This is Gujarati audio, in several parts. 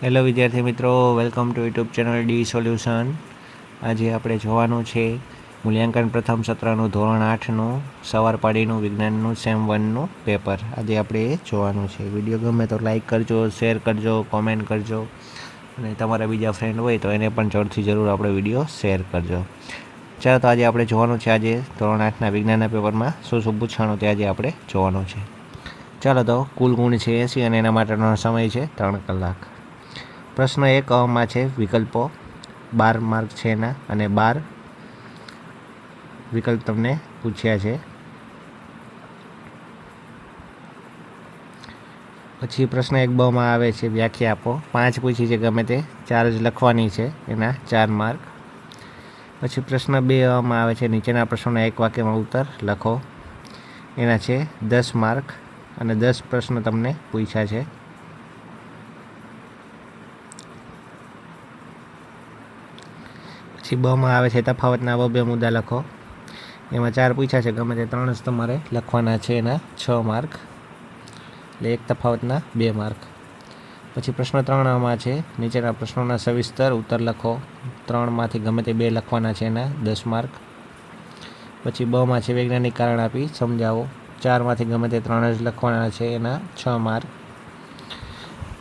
હેલો વિદ્યાર્થી મિત્રો. Welcome to YouTube channel D solution આજે આપણે જોવાનું છે મૂલ્યાંકન પ્રથમ સત્રનું ધોરણ આઠનું, સવાર પાડીનું, વિજ્ઞાનનું સેમ વનનું પેપર આજે આપણે જોવાનું છે. વીડિયો ગમે તો લાઈક કરજો શેર કરજો કોમેન્ટ કરજો. અને તમારા બીજા ફ્રેન્ડ હોય તો એને પણ જરૂરથી જરૂર આપણે વીડિયો શેર કરજો. ચાલો તો આજે આપણે જોવાનું છે આજે ધોરણ આઠના વિજ્ઞાનના પેપરમાં શું શું પૂછવાનું તે આજે આપણે જોવાનું છે. ચાલો તો કુલ ગુણ છે એસી અને એના માટેનો સમય છે ત્રણ કલાક. પ્રશ્ન એક અમાં છે, વિકલ્પો બાર માર્ક છે એના અને બાર વિકલ્પ તમને પૂછ્યા છે. પછી પ્રશ્ન એક બમાં આવે છે, વ્યાખ્યા આપો. પાંચ પૂછી છે ગમે તે, ચાર જ લખવાની છે એના ચાર માર્ક. પછી પ્રશ્ન બે માં આવે છે, નીચેના પ્રશ્નોના એક વાક્યમાં ઉત્તર લખો. એના છે દસ માર્ક અને દસ પ્રશ્ન તમને પૂછ્યા છે. પછી બમાં આવે છે તફાવતના બબે મુદ્દા લખો. એમાં ચાર પૂછ્યા છે, ગમે તે ત્રણ જ તમારે લખવાના છે એના છ માર્ક. એટલે એક તફાવતના બે માર્ક. પછી પ્રશ્ન ત્રણમાં છે, નીચેના પ્રશ્નોના સવિસ્તર ઉત્તર લખો. ત્રણમાંથી ગમે તે બે લખવાના છે એના દસ માર્ક. પછી બમાં છે, વૈજ્ઞાનિક કારણ આપી, સમજાવો. ચારમાંથી ગમે તે ત્રણ જ લખવાના છે એના છ માર્ક.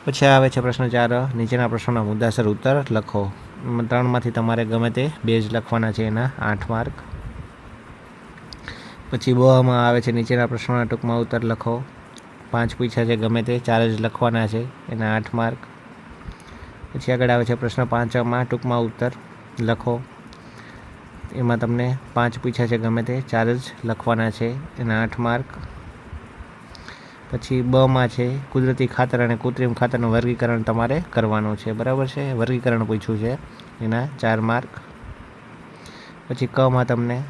પછી આવે છે પ્રશ્ન ચાર, નીચેના પ્રશ્નોના મુદ્દાસર ઉત્તર લખો. ત્રણમાંથી તમારે ગમે તે બે જ લખવાના છે એના, આઠ માર્ક. પછી બોવામાં આવે છે, નીચેના પ્રશ્નોના ટૂંકમાં ઉત્તર લખો. પાંચ પૂછ્યા છે, ગમે તે, ચાર જ લખવાના છે, એના આઠ માર્ક. પછી આગળ આવે છે પ્રશ્ન પાંચમાં, ટૂંકમાં ઉત્તર લખો. એમાં તમને પાંચ પૂછ્યા છે, ગમે તે, ચાર જ લખવાના છે, એના આઠ માર્ક. પછી બમાં છે, કુદરતી ખાતર અને કૃત્રિમ ખાતરનું વર્ગીકરણ તમારે કરવાનું છે. બરાબર છે? વર્ગીકરણ પૂછ્યું છે. એના ચાર માર્ક. પછી કમાં તમને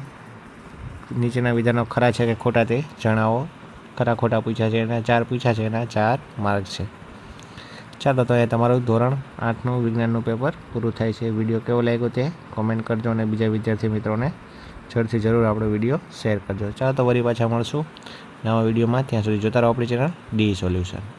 નીચેના વિધાનો ખરા છે કે ખોટા તે જણાવો. ખરા ખોટા પૂછ્યા છે. એના ચાર પૂછ્યા છે. એના ચાર માર્ક છે. ચાલો, તો એ તમારું ધોરણ આઠનું વિજ્ઞાનનું પેપર પૂરું થાય છે. વીડિયો કેવો લાગ્યો તે કોમેન્ટ કરજો અને બીજા વિદ્યાર્થી મિત્રોને જરૂરથી જરૂર આપણો વીડિયો શેર કરજો. ચાલો, તો વળી પાછા મળશું. નવા વિડીયોમાં ત્યાં સુધી જોતા રહો આપણી ચેનલ ડી સોલ્યુશન.